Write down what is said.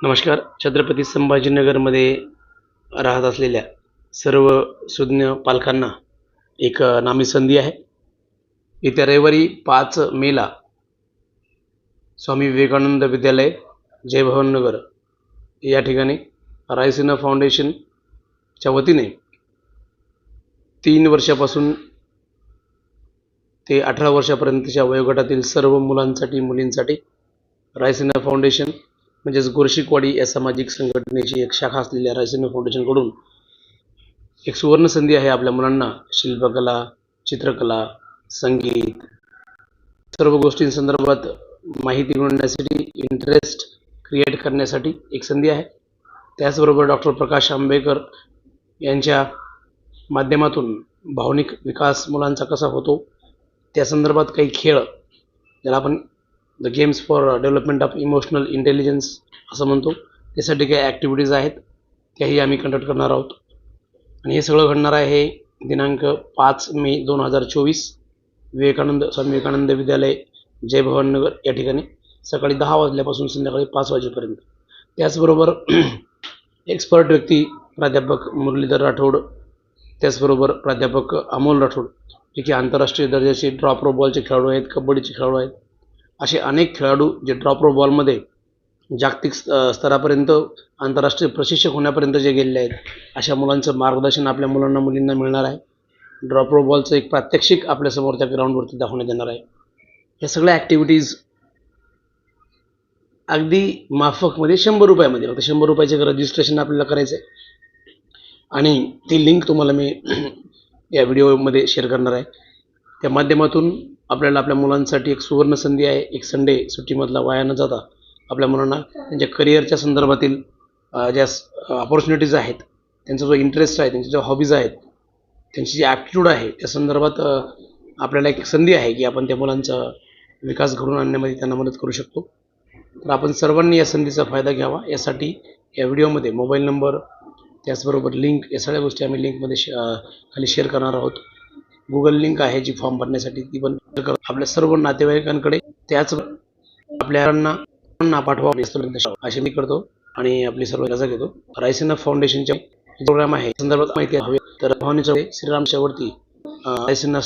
नमस्कार. छत्रपती संभाजीनगरमध्ये राहत असलेल्या सर्व सुज्ञ पालकांना एक नामी संधी आहे. येत्या रविवारी पाच मेला स्वामी विवेकानंद विद्यालय जयभवननगर या ठिकाणी रायसिना फाउंडेशनच्या वतीने तीन वर्षापासून ते अठरा वर्षापर्यंतच्या वयोगटातील सर्व मुलांसाठी मुलींसाठी रायसिना फाउंडेशन म्हणजेच गोरशिकवाडी या सामाजिक संघटनेची एक शाखा असलेल्या रायसिना फाउंडेशनकडून एक सुवर्ण संधी आहे आपल्या मुलांना. शिल्पकला चित्रकला संगीत सर्व गोष्टींसंदर्भात माहिती मिळवण्यासाठी इंटरेस्ट क्रिएट करण्यासाठी एक संधी आहे. त्याचबरोबर डॉक्टर प्रकाश आंबेकर यांच्या माध्यमातून भावनिक विकास मुलांचा कसा होतो त्या संदर्भात काही खेळ ज्याला आपण the games for development of emotional intelligence असं म्हणतो. त्यासाठी काही ॲक्टिव्हिटीज आहेत त्याही आम्ही कंडक्ट करणार आहोत. आणि हे सगळं घडणार आहे दिनांक पाच मे दोन हजार चोवीस. विवेकानंद स्वामी विवेकानंद विद्यालय जय या ठिकाणी सकाळी दहा वाजल्यापासून संध्याकाळी पाच वाजेपर्यंत. त्याचबरोबर एक्सपर्ट व्यक्ती प्राध्यापक मुरलीधर राठोड त्याचबरोबर प्राध्यापक अमोल राठोड जे की आंतरराष्ट्रीय दर्जाचे ड्रॉप रोबॉलचे खेळाडू आहेत कबड्डीचे खेळाडू आहेत असे अनेक खेळाडू जे ड्रॉप रो बॉलमध्ये जागतिक स्त- स्तरापर्यंत आंतरराष्ट्रीय प्रशिक्षक होण्यापर्यंत जे गेलेले आहेत अशा मुलांचं मार्गदर्शन आपल्या मुलांना मुलींना मिळणार आहे. ड्रॉप रो बॉलचं एक प्रात्यक्षिक आपल्यासमोर त्या ग्राउंडवरती दाखवण्यात येणार आहे. या सगळ्या ॲक्टिव्हिटीज अगदी माफकमध्ये शंभर रुपयामध्ये फक्त शंभर रुपयाचं रजिस्ट्रेशन आपल्याला करायचं आहे आणि ती लिंक तुम्हाला मी या व्हिडिओमध्ये शेअर करणार आहे. त्या माध्यमातून आपल्याला आपल्या मुलांसाठी एक सुवर्ण संधी आहे. एक संडे सुट्टीमधला वाया न जाता आपल्या मुलांना त्यांच्या करिअरच्या संदर्भातील ज्या ऑपॉर्च्युनिटीज आहेत त्यांचा जो इंटरेस्ट आहे त्यांच्या ज्या हॉबीज आहेत त्यांची जी ॲप्टिट्यूड आहे त्या संदर्भात आपल्याला एक संधी आहे की आपण त्या मुलांचा विकास घडून आणण्यामध्ये त्यांना मदत करू शकतो. तर आपण सर्वांनी या संधीचा फायदा घ्यावा. यासाठी या व्हिडिओमध्ये मोबाईल नंबर त्याचबरोबर लिंक या सगळ्या गोष्टी आम्ही लिंकमध्ये शे खाली शेअर करणार आहोत. गुगल लिंक आहे जी फॉर्म भरण्यासाठी ती पण आपल्या सर्व नातेवाईकांकडे त्याच आपल्या पाठवा अशी मी करतो आणि आपली सर्व रजा घेतो. रायसेना फाउंडेशनच्या प्रोग्राम आहे. संदर्भात माहिती हवी तर भावनेच्या श्रीरामच्या वरती रायसेना